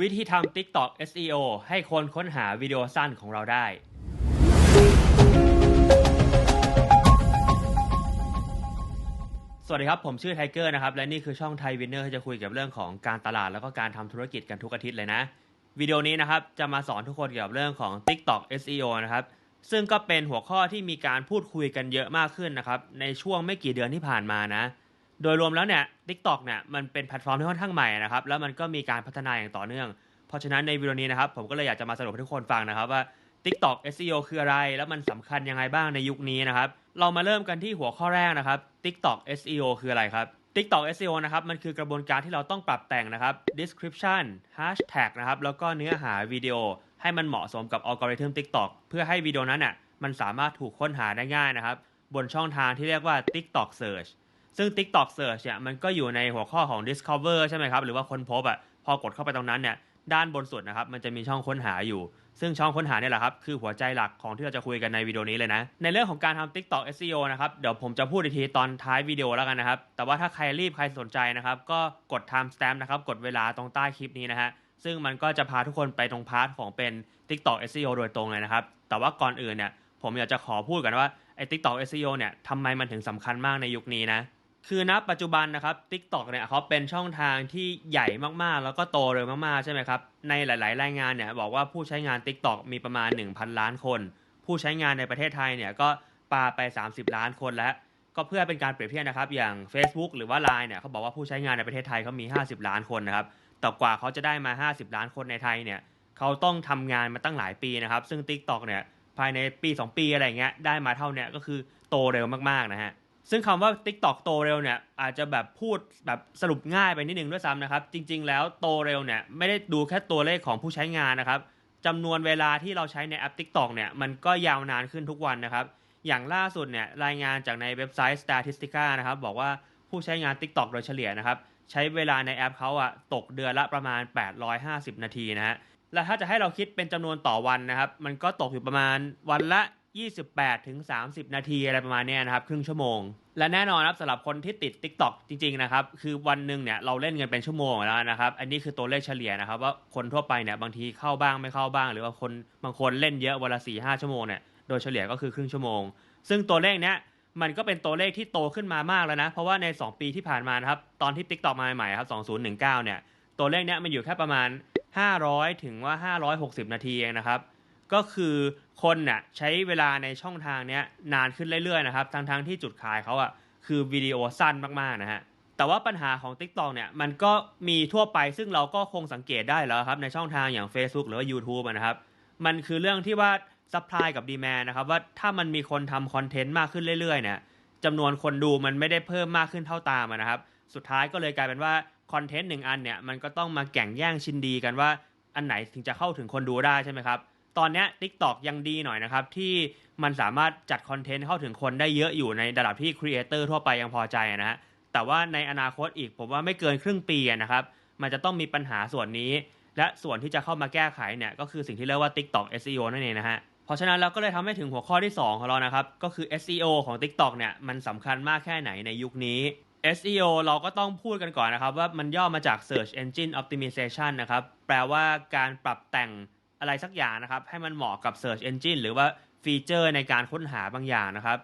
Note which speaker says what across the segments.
Speaker 1: วิธีทำ TikTok SEO ให้คนค้นหาวิดีโอสั้นของเราได้ สวัสดีครับ ผมชื่อไทเกอร์นะครับ และนี่คือช่องไทยวินเนอร์ที่จะคุยกับเรื่องของการตลาดแล้วก็การทำธุรกิจกันทุกอาทิตย์เลยนะ วิดีโอนี้นะครับ จะมาสอนทุกคนเกี่ยวกับเรื่องของ TikTok SEO นะครับ ซึ่งก็เป็นหัวข้อที่มีการพูดคุยกันเยอะมากขึ้นนะครับ ในช่วงไม่กี่เดือนที่ผ่านมานะ โดยรวมแล้วเนี่ย TikTok เนี่ยมันเป็นแพลตฟอร์มที่ค่อนข้างใหม่นะครับ แล้วมันก็มีการพัฒนาอย่างต่อเนื่อง เพราะฉะนั้นในวิดีโอนี้นะครับ ผมก็เลยอยากจะมาสรุปให้ทุกคนฟังนะครับว่า TikTok SEO คืออะไร แล้วมันสำคัญยังไงบ้างในยุคนี้นะครับ เรามาเริ่มกันที่หัวข้อแรกนะครับ TikTok SEO คืออะไรครับ TikTok SEO นะครับมันคือกระบวนการที่เราต้องปรับแต่งนะครับ description hashtag นะครับแล้วก็เนื้อหาวิดีโอให้มันเหมาะสมกับอัลกอริทึม TikTok เพื่อให้วิดีโอนั้นน่ะมันสามารถถูกค้นหาได้ง่ายนะครับบนช่องทางที่เรียกว่า TikTok Search ซึ่ง TikTok Search เนี่ยมันก็อยู่ในหัวข้อของ Discover ใช่ไหมครับ หรือว่าค้นพบอะพอกดเข้าไปตรงนั้นเนี่ยด้านบนสุดนะครับมันจะมีช่องค้นหาอยู่ ซึ่งช่องค้นหาเนี่ยแหละครับคือหัวใจหลักของที่เราจะคุยกันในวิดีโอนี้เลยนะ ในเรื่องของการทำ TikTok SEO นะครับเดี๋ยวผมจะพูดอีกทีตอนท้ายวิดีโอแล้วกันนะครับ แต่ว่าถ้าใครรีบใครสนใจนะครับ ก็กด time stamp นะครับกดเวลาตรงใต้คลิปนี้นะฮะซึ่งมันก็จะพาทุกคนไปตรงพาร์ทของเป็น TikTok SEO โดยตรงเลยนะครับ แต่ว่าก่อนอื่นเนี่ยผมอยากจะขอพูดกันว่าไอ้ TikTok SEO เนี่ยทำไมมันถึงสำคัญมากในยุคนี้นะ คือณปัจจุบันนะครับ TikTok เนี่ยเขาเป็นช่องทางที่ใหญ่มากๆ แล้วก็โตเร็วมากๆ ใช่ไหมครับ ในหลาย ๆ รายงานเนี่ยบอกว่าผู้ใช้งาน TikTok มีประมาณ 1,000 ล้านคน ผู้ใช้งานในประเทศไทยเนี่ยก็ปาไป 30 ล้านคนแล้ว ก็เพื่อเป็นการเปรียบเทียบนะครับ อย่าง Facebook หรือว่า Line เนี่ยเขาบอกว่าผู้ใช้งานในประเทศไทยเขามี 50 ล้านคนนะครับแต่กว่าเขาจะได้มา 50 ล้านคนในไทยเนี่ยเขาต้องทำงานมาตั้งหลายปีนะครับ ซึ่ง TikTok เนี่ยภายในปี 2 ปีอะไรเงี้ยได้มาเท่าเนี้ยก็คือโตเร็วมากๆนะฮะ ซึ่งคำว่า TikTok โตเร็วเนี่ยอาจจะแบบพูดแบบสรุปง่ายไปนิดนึงด้วยซ้ำนะครับ จริง ๆ แล้วโตเร็วเนี่ยไม่ได้ดูแค่ตัวเลขของผู้ใช้งานนะครับจำนวนเวลาที่เราใช้ในแอป TikTok เนี่ยมันก็ยาวนานขึ้นทุกวันนะครับ อย่างล่าสุดเนี่ยรายงานจากในเว็บไซต์ Statistica นะครับบอกว่าผู้ใช้งาน TikTok โดยเฉลี่ยนะครับใช้เวลาในแอปเขาอะตกเดือนละประมาณ 850 นาทีนะฮะและถ้าจะให้เราคิดเป็นจำนวนต่อวันนะครับ มันก็ตกอยู่ประมาณวันละ 28ถึง30 นาทีอะไรประมาณนี้นะครับครึ่งชั่วโมง และแน่นอนครับสำหรับคนที่ติด TikTok จริงๆนะครับคือวันหนึ่งเนี่ยเราเล่นกันเป็นชั่วโมงแล้วนะครับอันนี้คือตัวเลขเฉลี่ยนะครับว่าคนทั่วไปเนี่ยบางทีเข้าบ้างไม่เข้าบ้าง หรือว่าคนบางคนเล่นเยอะวันละ4 5ชั่วโมงเนี่ยโดยเฉลี่ยก็คือครึ่งชั่วโมง ซึ่งตัวเลขเนี้ยมันก็เป็นตัวเลขที่โตขึ้นมามากแล้วนะ เพราะว่าใน 2 ปีที่ผ่านมานะครับตอนที่ TikTok มาใหม่ๆครับ2019เนี่ยตัวเลขเนี้ยมันอยู่แค่ประมาณ 500 ถึงว่า 560 นาทีเองนะครับ ก็คือคนน่ะใช้เวลาในช่องทางเนี้ยนานขึ้นเรื่อยๆนะครับทั้งๆที่จุดขายเขาอะคือวิดีโอสั้นมากๆนะฮะแต่ว่าปัญหาของ TikTok เนี่ยมันก็มีทั่วไปซึ่งเราก็คงสังเกตได้แล้วครับในช่องทางอย่าง Facebook หรือว่า YouTube นะครับมันคือเรื่องที่ว่า supply กับ demand นะครับว่าถ้ามันมีคนทำคอนเทนต์มากขึ้นเรื่อยๆเนี่ยจำนวนคนดูมันไม่ได้เพิ่มมากขึ้นเท่าตามนะครับสุดท้ายก็เลยกลายเป็นว่าคอนเทนต์หนึ่งอันเนี่ยมันก็ต้องมาแข่งแย่งชินดีกันว่าอันไหนถึงจะเข้าถึงคนดูได้ใช่ไหมครับ ตอนนี้ TikTok ยังดีหน่อยนะครับ ที่มันสามารถจัดคอนเทนต์เข้าถึงคนได้เยอะอยู่ในระดับที่ครีเอเตอร์ทั่วไปยังพอใจนะฮะแต่ว่าในอนาคตอีกผมว่าไม่เกินครึ่งปีนะครับมันจะต้องมีปัญหาส่วนนี้ และส่วนที่จะเข้ามาแก้ไขเนี่ยก็คือสิ่งที่เรียกว่า TikTok SEO นั่นเองนะฮะเพราะฉะนั้นเราก็เลยทำให้ถึงหัวข้อที่ 2 ของเรานะครับ ก็คือ SEO ของ TikTok เนี่ยมันสำคัญมากแค่ไหนในยุคนี้ SEO เราก็ต้องพูดกันก่อนนะครับ ว่ามันย่อมาจาก Search Engine Optimization นะครับ แปลว่าการปรับแต่ง อะไรสักอย่างนะครับ ให้มันเหมาะกับ Search Engine หรือว่าฟีเจอร์ในการค้นหาบางอย่างนะครับ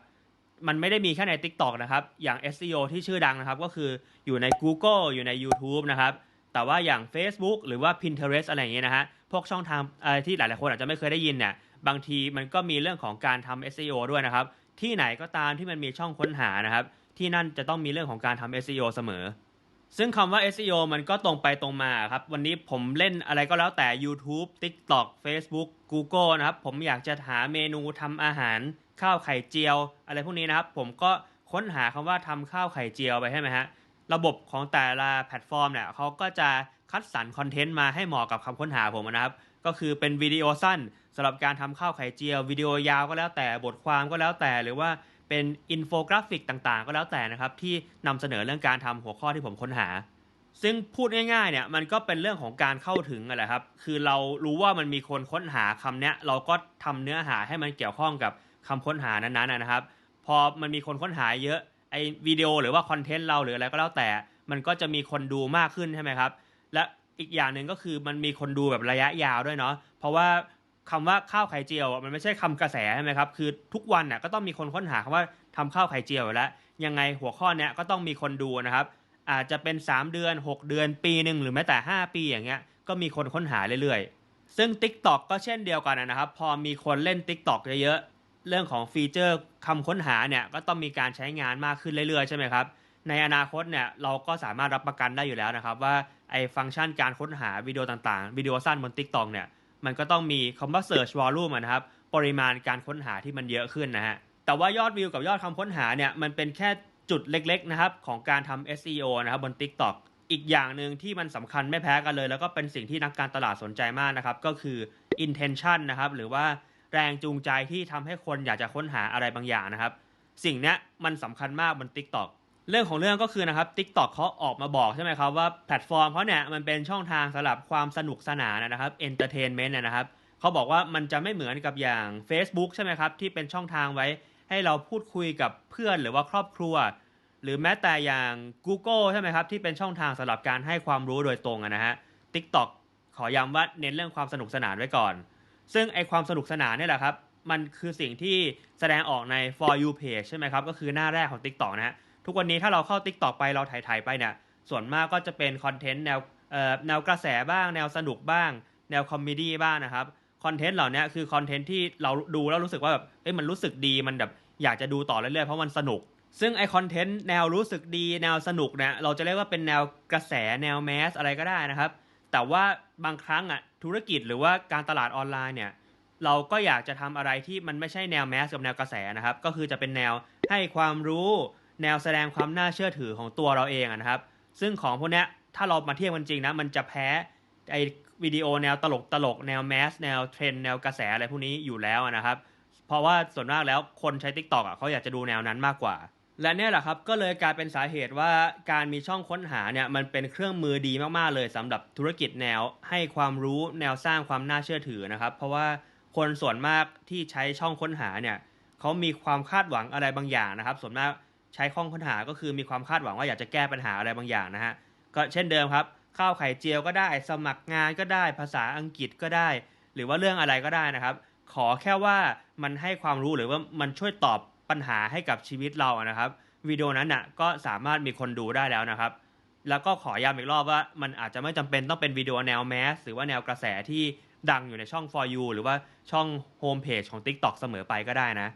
Speaker 1: มันไม่ได้มีแค่ใน TikTok นะครับ อย่าง SEO ที่ชื่อดังนะครับ ก็คืออยู่ใน Google อยู่ใน YouTube นะครับ แต่ว่าอย่าง Facebook หรือว่า Pinterest อะไรอย่างเงี้ยนะฮะ พวกช่องทางที่หลายๆคนอาจจะไม่เคยได้ยินเนี่ย บางทีมันก็มีเรื่องของการทำ SEO ด้วยนะครับ ที่ไหนก็ตามที่มันมีช่องค้นหานะครับ ที่นั่นจะต้องมีเรื่องของการทำ SEO เสมอ ซึ่งคำว่า SEO มันก็ตรงไปตรงมาครับ วันนี้ผมเล่นอะไรก็แล้วแต่ YouTube TikTok Facebook Google นะครับ ผมอยากจะหาเมนูทำอาหาร ข้าวไข่เจียว อะไรพวกนี้นะครับ ผมก็ค้นหาคำว่าทำข้าวไข่เจียวไปใช่ไหมฮะ ระบบของแต่ละแพลตฟอร์มเนี่ยเขาก็จะคัดสรรคอนเทนต์มาให้เหมาะกับคำค้นหาผมนะครับ ก็คือเป็นวิดีโอสั้นสำหรับการทำข้าวไข่เจียว วิดีโอยาวก็แล้วแต่บทความก็แล้วแต่หรือว่า เป็นอินโฟกราฟิกต่างๆ ก็แล้วแต่นะครับ ที่นำเสนอเรื่องการทำหัวข้อที่ผมค้นหา ซึ่งพูดง่ายๆเนี่ยมันก็เป็นเรื่องของการเข้าถึงอะไรครับ คือเรารู้ว่ามันมีคนค้นหาคำเนี้ยเราก็ทำเนื้อหาให้มันเกี่ยวข้องกับคำค้นหานั้นๆนะครับ พอมันมีคนค้นหาเยอะไอวิดีโอหรือว่าคอนเทนต์เราหรืออะไรก็แล้วแต่ มันก็จะมีคนดูมากขึ้นใช่ไหมครับ และอีกอย่างหนึ่งก็คือมันมีคนดูแบบระยะยาวด้วยเนาะเพราะว่า คำว่าข้าวไข่เจียวมันไม่ใช่คำกระแสใช่ไหมครับคือทุกวันน่ะก็ต้องมีคนค้นหาคำว่าทำข้าวไข่เจียวแล้วยังไงหัวข้อเนี้ยก็ต้องมีคนดูนะครับ อาจจะเป็น 3 เดือน 6 เดือนปีหนึ่งหรือแม้แต่ 5 ปีอย่างเงี้ยก็มีคนค้นหาเรื่อยๆ ซึ่ง TikTok ก็เช่นเดียวกันนะครับ พอมีคนเล่น TikTok เยอะๆเรื่องของฟีเจอร์คำค้นหาเนี่ยก็ต้องมีการใช้งานมากขึ้นเรื่อยๆใช่ไหมครับในอนาคตเนี่ยเราก็สามารถรับประกันได้อยู่แล้วนะครับ ว่าไอ้ฟังก์ชันการค้นหาวิดีโอต่างๆวิดีโอสั้นบน TikTok เนี่ย มันก็ต้องมีคำว่า search volume นะครับ ปริมาณการค้นหาที่มันเยอะขึ้นนะฮะ แต่ว่ายอดวิวกับยอดคำค้นหาเนี่ย มันเป็นแค่จุดเล็กๆนะครับของการทำ SEO นะครับบน TikTok อีกอย่างหนึ่งที่มันสำคัญไม่แพ้กันเลย แล้วก็เป็นสิ่งที่นักการตลาดสนใจมากนะครับ ก็คือ intention นะครับหรือว่าแรงจูงใจที่ทำให้คนอยากจะค้นหาอะไรบางอย่างนะครับ สิ่งนี้มันสำคัญมากบน TikTok เรื่องของเรื่องก็คือนะครับ TikTok เขาออกมาบอกใช่ไหมครับว่าแพลตฟอร์มเขาเนี่ยมันเป็นช่องทางสำหรับความสนุกสนานนะครับ entertainment นะครับเขาบอกว่ามันจะไม่เหมือนกับอย่าง Facebook ใช่ไหมครับที่เป็นช่องทางไว้ให้เราพูดคุยกับเพื่อนหรือว่าครอบครัว หรือแม้แต่อย่าง Google ใช่ไหมครับที่เป็นช่องทางสำหรับการให้ความรู้โดยตรงนะฮะ TikTok ขอย้ำว่าเน้นเรื่องความสนุกสนานไว้ก่อน ซึ่งไอความสนุกสนานเนี่ยแหละครับมันคือสิ่งที่แสดงออกใน for you page ใช่ไหมครับก็คือหน้าแรกของ TikTok นะฮะ ทุกวันนี้ถ้าเราเข้า TikTok ไปเราถ่ายๆไปเนี่ยส่วนมากก็จะเป็นคอนเทนต์แนวเอ่อแนวกระแสบ้าง แนวสนุกบ้าง แนวคอมเมดี้บ้างนะครับคอนเทนต์เหล่านี้คือคอนเทนต์ที่เราดูแล้วรู้สึกว่าแบบเอ้ยมันรู้สึกดีมันแบบอยากจะดูต่อเรื่อยๆเพราะมันสนุก ซึ่งไอคอนเทนต์แนวรู้สึกดีแนวสนุกเนี่ยเราจะเรียกว่าเป็นแนวกระแสแนวแมสอะไรก็ได้นะครับ แต่ว่าบางครั้งอะธุรกิจหรือว่าการตลาดออนไลน์เนี่ยเราก็อยากจะทำอะไรที่มันไม่ใช่แนวแมสกับแนวกระแสนะครับ ก็คือจะเป็นแนวให้ความรู้ แนวแสดงความน่าเชื่อถือของตัวเราเองนะครับ ซึ่งของพวกนี้ถ้าเรามาเทียบกันจริงนะ มันจะแพ้ไอวิดีโอแนวตลกตลกแนวแมสแนวเทรนแนวกระแสอะไรพวกนี้อยู่แล้วนะครับ เพราะว่าส่วนมากแล้วคนใช้ Tik t o อกอะเขาอยากจะดูแนวนั้นมากกว่า และเนี่ยแหละครับก็เลยกลายเป็นสาเหตุว่าการมีช่องค้นหาเนี่ยมันเป็นเครื่องมือดีมากๆเลยสำหรับธุรกิจแนวให้ความรู้แนวสร้างความน่าเชื่อถือนะครับ เพราะว่าคนส่วนมากที่ใช้ช่องค้นหาเนี่ยเขามีความคาดหวังอะไรบางอย่างนะครับ ส่วนมาก ใช้ช่องค้นหาก็คือมีความคาดหวังว่าอยากจะแก้ปัญหาอะไรบางอย่างนะฮะก็เช่นเดิมครับ ข้าวไข่เจียวก็ได้ สมัครงานก็ได้ ภาษาอังกฤษก็ได้ หรือว่าเรื่องอะไรก็ได้นะครับ ขอแค่ว่ามันให้ความรู้หรือว่ามันช่วยตอบปัญหาให้กับชีวิตเรานะครับวิดีโอนั้นน่ะก็สามารถมีคนดูได้แล้วนะครับ แล้วก็ขอย้ำอีกรอบว่ามันอาจจะไม่จำเป็นต้องเป็นวิดีโอแนวแมสหรือว่าแนวกระแสที่ดังอยู่ในช่อง for you หรือว่าช่องโฮมเพจของ TikTok เสมอไปก็ได้นะ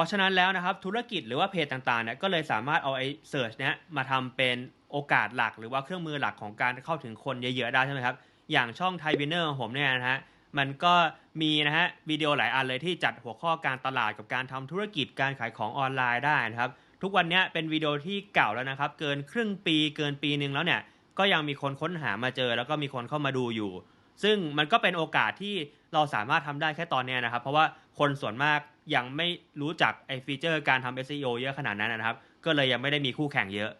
Speaker 1: ราะฉะนั้นแล้วนะครับธุรกิจหรือว่าเพจต่างๆเนี่ยก็เลยสามารถเอาไอ้เสิร์ชเนี้ยมาทำเป็นโอกาสหลัก หรือว่าเครื่องมือหลักของการเข้าถึงคนเยอะๆได้ใช่ไหมครับอย่างช่องไทยวินเนอร์ของผมเนี่ยนะฮะมันก็มีนะฮะวิดีโอหลายอันเลยที่จัดหัวข้อการตลาดกับการทำธุรกิจการขายของออนไลน์ได้นะครับทุกวันนี้เป็นวิดีโอที่เก่าแล้วนะครับ เกินครึ่งปีเกินปีหนึ่งแล้วเนี่ยก็ยังมีคนค้นหามาเจอ แล้วก็มีคนเข้ามาดูอยู่ ซึ่งมันก็เป็นโอกาสที่เราสามารถทำได้แค่ตอนนี้นะครับ เพราะว่าคนส่วนมาก ยังไม่รู้จักไอ้ฟีเจอร์การทำ SEO เยอะขนาดนั้นนะครับ ก็เลยยังไม่ได้มีคู่แข่งเยอะ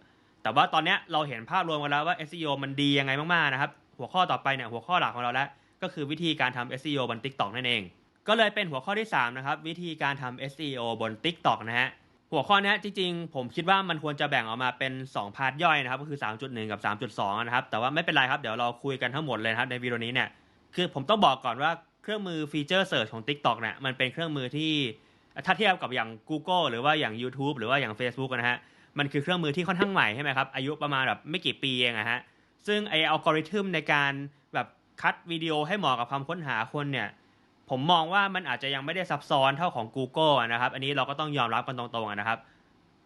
Speaker 1: แต่ว่าตอนนี้เราเห็นภาพรวมกันแล้วว่า SEO มันดียังไงมากๆนะครับ หัวข้อต่อไปเนี่ยหัวข้อหลักของเราแล้ว ก็คือวิธีการทำ SEO บน TikTok นั่นเอง ก็เลยเป็นหัวข้อที่3นะครับวิธีการทำ SEO บน TikTok นะฮะหัวข้อนี้จริงๆ ผมคิดว่ามันควรจะแบ่งออกมาเป็น 2 พาร์ทย่อยนะครับ ก็คือ 3.1 กับ 3.2 นะครับ แต่ว่าไม่เป็นไรครับ เดี๋ยวเราคุยกันทั้งหมดเลยครับในวิดีโอนี้เนี่ย คือผมต้องบอกก่อนว่า เครื่องมือฟีเจอร์เสิร์ชของ TikTok เนี่ยมันเป็นเครื่องมือที่ถ้าเทียบกับอย่าง Google หรือว่าอย่าง YouTube หรือว่าอย่าง Facebook นะฮะมันคือเครื่องมือที่ค่อนข้างใหม่ใช่ไหมครับ อายุประมาณแบบไม่กี่ปีเองอะฮะซึ่งไออัลกอริทึมในการแบบคัดวิดีโอให้เหมาะกับความค้นหาคนเนี่ยผมมองว่ามันอาจจะยังไม่ได้ซับซ้อนเท่าของ Google นะครับ อันนี้เราก็ต้องยอมรับกันตรงๆนะครับ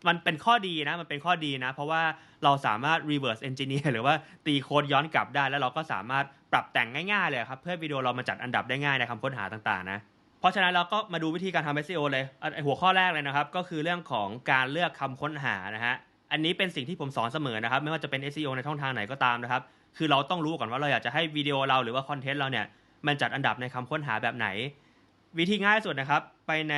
Speaker 1: มันเป็นข้อดีนะ มันเป็นข้อดีนะ เพราะว่าเราสามารถ reverse engineer หรือว่าตีโค้ดย้อนกลับได้ แล้วเราก็สามารถปรับแต่งง่ายๆเลยครับ เพื่อวิดีโอเรามาจัดอันดับได้ง่ายในคำค้นหาต่างๆนะ เพราะฉะนั้นเราก็มาดูวิธีการทำ SEO เลย หัวข้อแรกเลยนะครับ ก็คือเรื่องของการเลือกคำค้นหานะฮะ อันนี้เป็นสิ่งที่ผมสอนเสมอนะครับ ไม่ว่าจะเป็น SEO ในช่องทางไหนก็ตามนะครับ คือเราต้องรู้ก่อนว่าเราอยากจะให้วิดีโอเราหรือว่าคอนเทนต์เราเนี่ย มันจัดอันดับในคำค้นหาแบบไหน วิธีง่ายสุดนะครับ ไปใน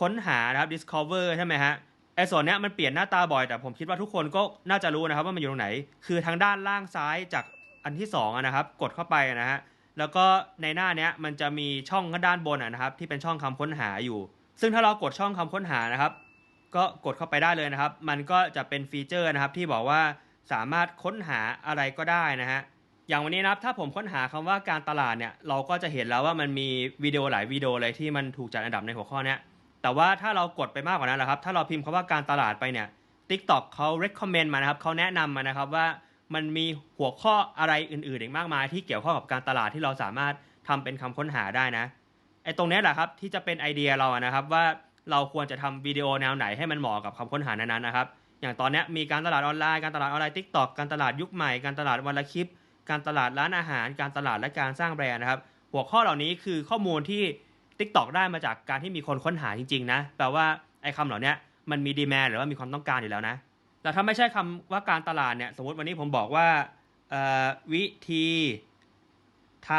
Speaker 1: ค้นหานะครับ discover ใช่ไหมฮะ ไอ้ส่วนเนี้ยมันเปลี่ยนหน้าตาบ่อยแต่ผมคิดว่าทุกคนก็น่าจะรู้นะครับว่ามันอยู่ตรงไหน คือทางด้านล่างซ้ายจากอันที่2อะนะครับ กดเข้าไปนะฮะแล้วก็ในหน้าเนี้ยมันจะมีช่องด้านบนอะนะครับ ที่เป็นช่องคำค้นหาอยู่ ซึ่งถ้าเรากดช่องคำค้นหานะครับ ก็กดเข้าไปได้เลยนะครับ มันก็จะเป็นฟีเจอร์นะครับที่บอกว่าสามารถค้นหาอะไรก็ได้นะฮะอย่างวันนี้นะครับถ้าผมค้นหาคำว่าการตลาดเนี่ยเราก็จะเห็นแล้วว่ามันมีวิดีโอหลายวิดีโอเลยที่มันถูกจัดอันดับในหัวข้อเนี้ย แต่ว่าถ้าเรากดไปมากกว่านั้นแหละครับ ถ้าเราพิมพ์คำว่าการตลาดไปเนี่ย TikTok เขา recommend มานะครับเขาแนะนำมานะครับว่ามันมีหัวข้ออะไรอื่นๆอีกมากมาย ที่เกี่ยวข้องกับการตลาดที่เราสามารถทำเป็นคำค้นหาได้นะไอ้ตรงนี้แหละครับที่จะเป็นไอเดียเรานะครับว่าเราควรจะทำวิดีโอแนวไหนให้มันเหมาะกับคำค้นหานั้นๆนะครับ อย่างตอนนี้มีการตลาดออนไลน์การตลาดออนไลน์ TikTok การตลาดยุคใหม่การตลาดวันละคลิป การตลาดร้านอาหาร การตลาดและการสร้างแบรนด์นะครับ หัวข้อเหล่านี้คือข้อมูลที่ TikTok ได้มาจากการที่มีคนค้นหาจริงๆนะแปลว่าไอ้คำเหล่านี้มันมีดีแมหรือว่ามีความต้องการอยู่แล้วนะ แต่ถ้าไม่ใช่คำว่าการตลาดเนี่ยสมมติวันนี้ผมบอกว่าวิธีท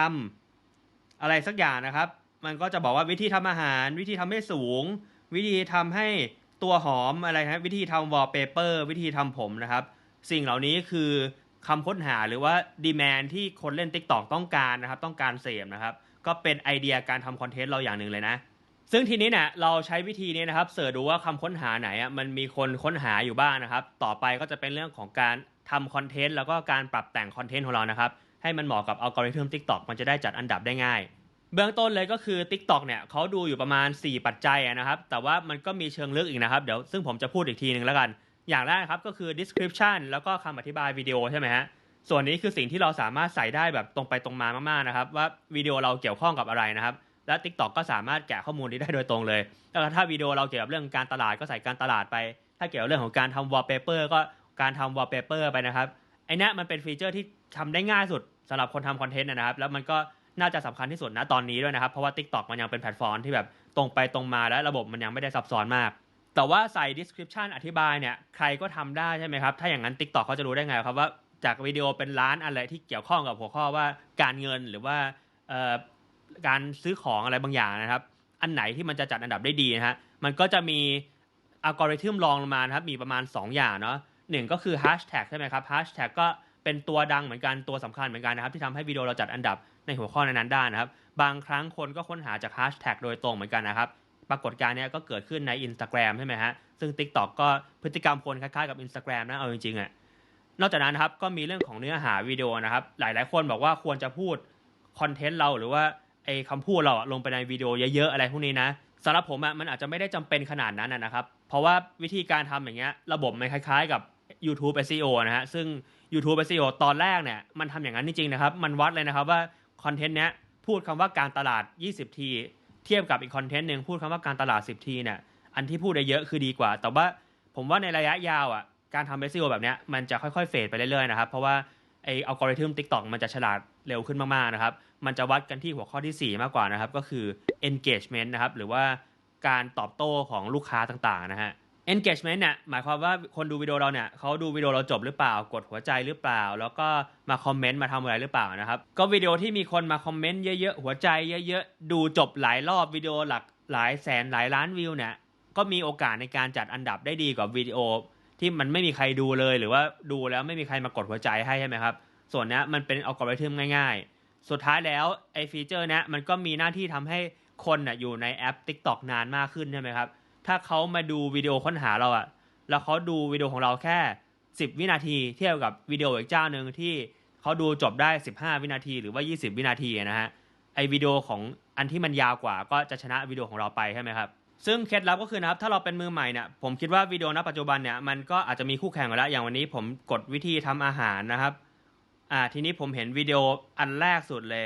Speaker 1: ำอะไรสักอย่างนะครับ มันก็จะบอกว่าวิธีทำอาหาร วิธีทำให้สูง วิธีทำให้ตัวหอมอะไรนะวิธีทำวอลเปเปอร์วิธีทำผมนะครับ สิ่งเหล่านี้คือคำค้นหาหรือว่าดีแมนที่คนเล่น TikTok ต้องการนะครับ ต้องการเสพนะครับ ก็เป็นไอเดียการทำคอนเทนต์เราอย่างหนึ่งเลยนะ ซึ่งทีนี้เนี่ยเราใช้วิธีนี้นะครับเสิร์ชดูว่าคำค้นหาไหนอะมันมีคนค้นหาอยู่บ้างนะครับ ต่อไปก็จะเป็นเรื่องของการทำคอนเทนต์แล้วก็การปรับแต่งคอนเทนต์ของเรานะครับให้มันเหมาะกับอัลกอริทึม TikTok มันจะได้จัดอันดับได้ง่าย เบื้องต้นเลยก็คือ TikTok เนี่ยเขาดูอยู่ประมาณ 4 ปัจจัยนะครับ แต่ว่ามันก็มีเชิงลึกอีกนะครับ เดี๋ยวซึ่งผมจะพูดอีกทีหนึ่งแล้วกัน อย่างแรกครับก็คือ description แล้วก็คำอธิบายวิดีโอใช่ไหมฮะ ส่วนนี้คือสิ่งที่เราสามารถใส่ได้แบบตรงไปตรงมามากๆนะครับ ว่าวิดีโอเราเกี่ยวข้องกับอะไรนะครับ และ TikTok ก็สามารถแกะข้อมูลนี้ได้โดยตรงเลยแล้วถ้าวิดีโอเราเกี่ยวกับเรื่องการตลาดก็ใส่การตลาดไป ถ้าเกี่ยวกับเรื่องของการทำ wallpaper ก็การทำ wallpaper ไปนะครับไอ้นี้ยมันเป็นฟีเจอร์ที่ทำได้ง่ายสุดสำหรับคนทำคอนเทนต์นะครับ แล้วมันก็น่าจะสำคัญที่สุดนะตอนนี้ด้วยนะครับ เพราะว่า TikTok มันยังเป็นแพลตฟอร์มที่แบบตรงไปตรงมาและระบบมันยังไม่ได้ซับซ้อนมาก แต่ว่าใส่ description อธิบายเนี่ยใครก็ทำได้ใช่ไหมครับ ถ้าอย่างนั้น TikTok เขาจะรู้ได้ไงครับว่า จากวิดีโอเป็นร้านอะไรที่เกี่ยวข้องกับหัวข้อว่าการเงินหรือว่าการซื้อของอะไรบางอย่างนะครับ อันไหนที่มันจะจัดอันดับได้ดีนะฮะมันก็จะมีอัลกอริทึมรองลงมานะครับมีประมาณ 2 อย่างเนาะหนึ่งก็คือ hashtag ใช่ไหมครับ hashtag ก็เป็นตัวดังเหมือนกันตัวสำคัญเหมือนกันนะครับ ที่ทำให้วิดีโอเราจัดอันดับในหัวข้อนั้นๆได้นะครับ บางครั้งคนก็ค้นหาจาก hashtag โดยตรงเหมือนกันนะครับปรากฏการณ์นี้ก็เกิดขึ้นใน Instagram ใช่ไหมฮะซึ่ง TikTok ก็พฤติกรรมคนคล้ายๆกับ Instagram นะเอาจริงๆอะ นอกจากนั้นนะครับก็มีเรื่องของเนื้อหาวิดีโอนะครับ หลายๆ คนบอกว่าควรจะพูดคอนเทนต์เราหรือว่าไอ้คำพูดเราลงไปในวิดีโอเยอะๆอะไรพวกนี้นะสำหรับผมอะมันอาจจะไม่ได้จำเป็นขนาดนั้นนะครับ เพราะว่าวิธีการทำอย่างเงี้ยระบบมันคล้ายๆกับ YouTube SEO นะฮะซึ่ง YouTube SEO ตอนแรกเนี่ยมันทำอย่างนั้นจริงๆนะครับ มันวัดเลยนะครับว่าคอนเทนต์เนี้ยพูดคำว่าการตลาด 20 ที เทียบกับอีกคอนเทนต์หนึ่งพูดคำว่าการตลาด 10 ทีเนี่ยอันที่พูดได้เยอะคือดีกว่า แต่ว่าผมว่าในระยะยาวอะ การทำ SEO แบบเนี้ยมันจะค่อยๆเฟดไปเรื่อยๆนะครับ เพราะว่าไออัลกอริทึม TikTok มันจะฉลาดเร็วขึ้นมากๆนะครับ มันจะวัดกันที่หัวข้อทีสี่ 4 มากกว่านะครับ ก็คือ engagement นะครับ หรือว่าการตอบโต้ของลูกค้าต่างๆนะฮะ engagement เนี่ยหมายความว่าคนดูวิดีโอเราเนี่ยเขาดูวิดีโอเราจบหรือเปล่า กดหัวใจหรือเปล่า แล้วก็มาคอมเมนต์มาทำอะไรหรือเปล่านะครับก็วิดีโอที่มีคนมาคอมเมนต์เยอะๆหัวใจเยอะๆดูจบหลายรอบวิดีโอหลักหลายแสนหลายล้านวิวเนี่ยก็มีโอกาสในการจัดอันดับได้ดีกว่าวิดีโอ ที่มันไม่มีใครดูเลยหรือว่าดูแล้วไม่มีใครมากดหัวใจให้ใช่ไหมครับ ส่วนนี้มันเป็นอัลกอริทึมง่าย ๆ สุดท้ายแล้วไอ้ฟีเจอร์นี้มันก็มีหน้าที่ทำให้คนน่ะอยู่ในแอป TikTok นานมากขึ้นใช่ไหมครับ ถ้าเขามาดูวิดีโอค้นหาเราอะแล้วเขาดูวิดีโอของเราแค่ 10 วินาที เทียบกับวิดีโออีกเจ้าหนึ่งที่เขาดูจบได้ 15 วินาที หรือว่า 20 วินาทีนะฮะไอวิดีโอของอันที่มันยาวกว่าก็จะชนะวิดีโอของเราไปใช่ไหมครับ ซึ่งเคล็ดลับก็คือนะครับ ถ้าเราเป็นมือใหม่เนี่ยผมคิดว่าวิดีโอณปัจจุบันเนี่ยมันก็อาจจะมีคู่แข่งแล้วอย่างวันนี้ผมกดวิธีทำอาหารนะครับอ่าทีนี้ผมเห็นวิดีโออันแรกสุดเลย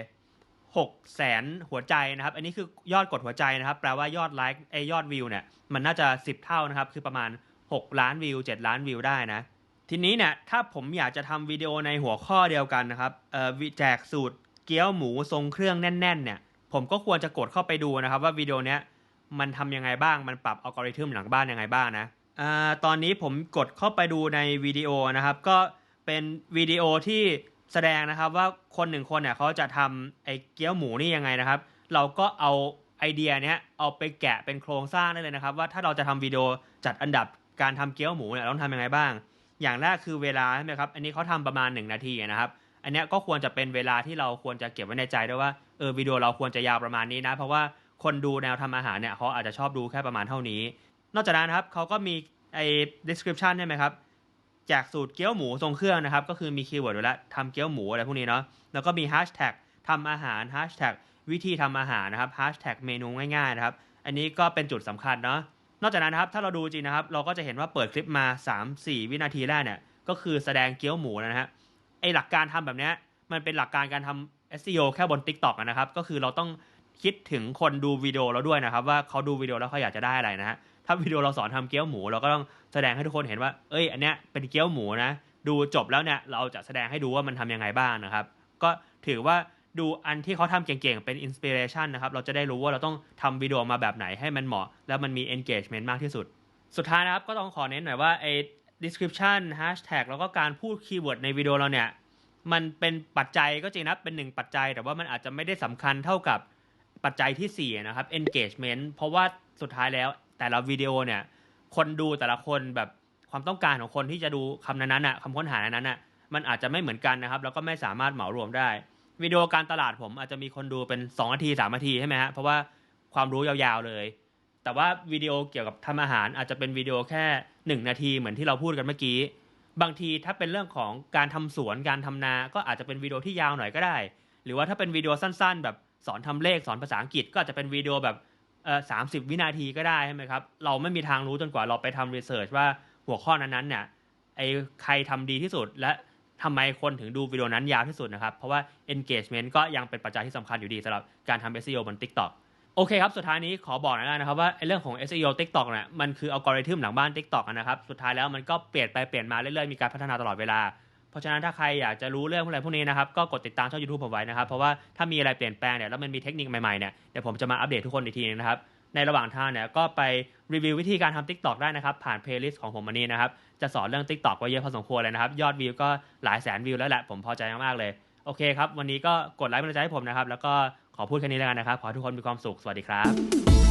Speaker 1: 6แสนหัวใจนะครับ อันนี้คือยอดกดหัวใจนะครับ แปลว่ายอดไลค์ไอยอดวิวเนี่ยมันน่าจะ10เท่านะครับ คือประมาณ6ล้านวิว7ล้านวิวได้นะ ทีนี้เนี่ยถ้าผมอยากจะทำวิดีโอในหัวข้อเดียวกันนะครับเอ่อแจกสูตรเกี๊ยวหมูทรงเครื่องแน่น ๆ เนี่ย ผมก็ควรจะกดเข้าไปดูนะครับ ว่าวิดีโอเนี้ย มันทำยังไงบ้าง มันปรับอัลกอริทึมหลังบ้านยังไงบ้างนะอ่าตอนนี้ผมกดเข้าไปดูในวิดีโอนะครับ ก็เป็นวิดีโอที่แสดงนะครับว่าคนหนึ่งคนเนี่ยเขาจะทำไอ้เกี๊ยวหมูนี่ยังไงนะครับ เราก็เอาไอเดียเนี้ยเอาไปแกะเป็นโครงสร้างได้เลยนะครับ ว่าถ้าเราจะทำวิดีโอจัดอันดับการทำเกี๊ยวหมูเนี่ยต้องทำยังไงบ้าง อย่างแรกคือเวลาใช่ไหมครับ อันนี้เขาทำประมาณ 1 นาทีนะครับ อันนี้ก็ควรจะเป็นเวลาที่เราควรจะเก็บไว้ในใจด้วยว่าเออวิดีโอเราควรจะยาวประมาณนี้นะ เพราะว่า คนดูแนวทำอาหารเนี่ยเขาอาจจะชอบดูแค่ประมาณเท่านี้ นอกจากนั้นครับเขาก็มีไอ้ description ใช่ไหมครับแจกสูตรเกี๊ยวหมูทรงเครื่องนะครับ ก็คือมีคีย์เวิร์ดไว้แล้วทำเกี๊ยวหมูอะไรพวกนี้เนาะแล้วก็มีแฮชแท็กทำอาหารแฮชแท็กวิธีทำอาหารนะครับแฮชแท็กเมนูง่ายๆนะครับอันนี้ก็เป็นจุดสำคัญเนาะนอกจากนั้นนะครับถ้าเราดูจริงนะครับ เราก็จะเห็นว่าเปิดคลิปมา 3-4 วินาทีแรกเนี่ยก็คือแสดงเกี๊ยวหมูนะฮะไอหลักการทำแบบนี้มันเป็นหลักการการทำ SEO แค่บน TikTok อะนะครับ ก็คือเราต้อง คิดถึงคนดูวิดีโอเราด้วยนะครับ ว่าเขาดูวิดีโอแล้วเขาอยากจะได้อะไรนะฮะถ้าวิดีโอเราสอนทำเกี๊ยวหมู เราก็ต้องแสดงให้ทุกคนเห็นว่า เอ้ย อันเนี้ยเป็นเกี๊ยวหมูนะ ดูจบแล้วเนี่ยเราจะแสดงให้ดูว่ามันทำยังไงบ้างนะครับ ก็ถือว่าดูอันที่เขาทำเก่งๆ เป็นอินสปิเรชันนะครับ เราจะได้รู้ว่าเราต้องทำวิดีโอมาแบบไหนให้มันเหมาะ แล้วมันมี engagement มากที่สุด สุดท้ายนะครับ ก็ต้องขอเน้นหน่อยว่าไอ้ description hashtag แล้วก็การพูดคีย์เวิร์ดในวิดีโอเราเนี่ย มันเป็นปัจจัยก็จริงนะ เป็นหนึ่งปัจจัย แต่ว่ามันอาจจะไม่ได้สำคัญเท่ากับ ปัจจัยที่4นะครับ engagement เพราะว่าสุดท้ายแล้วแต่ละวิดีโอเนี่ย คนดูแต่ละคนแบบความต้องการของคนที่จะดูคำนั้นๆน่ะคำค้นหานั้นน่ะมันอาจจะไม่เหมือนกันนะครับ แล้วก็ไม่สามารถเหมารวมได้ วิดีโอการตลาดผมอาจจะมีคนดูเป็น2นาที3นาทีใช่ไหมฮะเพราะว่าความรู้ยาวๆเลย แต่ว่าวิดีโอเกี่ยวกับทำอาหารอาจจะเป็นวิดีโอแค่ 1 นาทีเหมือนที่เราพูดกันเมื่อกี้ บางทีถ้าเป็นเรื่องของการทำสวนการทำนา ก็อาจจะเป็นวิดีโอที่ยาวหน่อยก็ได้ หรือว่าถ้าเป็นวิดีโอสั้น ๆ แบบ สอนทำเลขสอนภาษาอังกฤษก็จะเป็นวิดีโอแบบเออสามสิบวินาทีก็ได้ใช่ไหมครับ เราไม่มีทางรู้จนกว่าเราไปทำรีเสิร์ชว่าหัวข้อนั้นๆเนี่ยไอ้ใครทำดีที่สุดและทำไมคนถึงดูวิดีโอนั้นยาวที่สุดนะครับ เพราะว่า engagement ก็ยังเป็นปัจจัยที่สำคัญอยู่ดีสำหรับการทำ SEO บน TikTok โอเคครับ สุดท้ายนี้ขอบอกหน่อยนะครับว่าเรื่องของ SEO TikTok เนี่ยมันคืออัลกอริทึมหลังบ้าน TikTok อะนะครับ สุดท้ายแล้วมันก็เปลี่ยนไปเปลี่ยนมาเรื่อยๆ มีการพัฒนาตลอดเวลา เพราะฉะนั้นถ้าใครอยากจะรู้เรื่องพวกอะไรพวกนี้นะครับ ก็กดติดตามช่อง YouTube ผมไว้นะครับ เพราะว่าถ้ามีอะไรเปลี่ยนแปลงเนี่ยแล้วมันมีเทคนิคใหม่ๆเนี่ยเดี๋ยวผมจะมาอัปเดตทุกคนอีกทีนึงนะครับในระหว่างทางเนี่ยก็ไปรีวิววิธีการทำ TikTok ได้นะครับ ผ่านเพลย์ลิสต์ของผมวันนี้นะครับ จะสอนเรื่อง TikTok ไว้เยอะพอสมควรเลยนะครับ ยอดวิวก็หลายแสนวิวแล้วแหละ ผมพอใจมากๆเลย โอเคครับ วันนี้ก็กดไลค์เป็นกำลังใจให้ผมนะครับ แล้วก็ขอพูดแค่นี้แล้วกันนะครับ ขอทุกคนมีความสุข สวัสดีครับ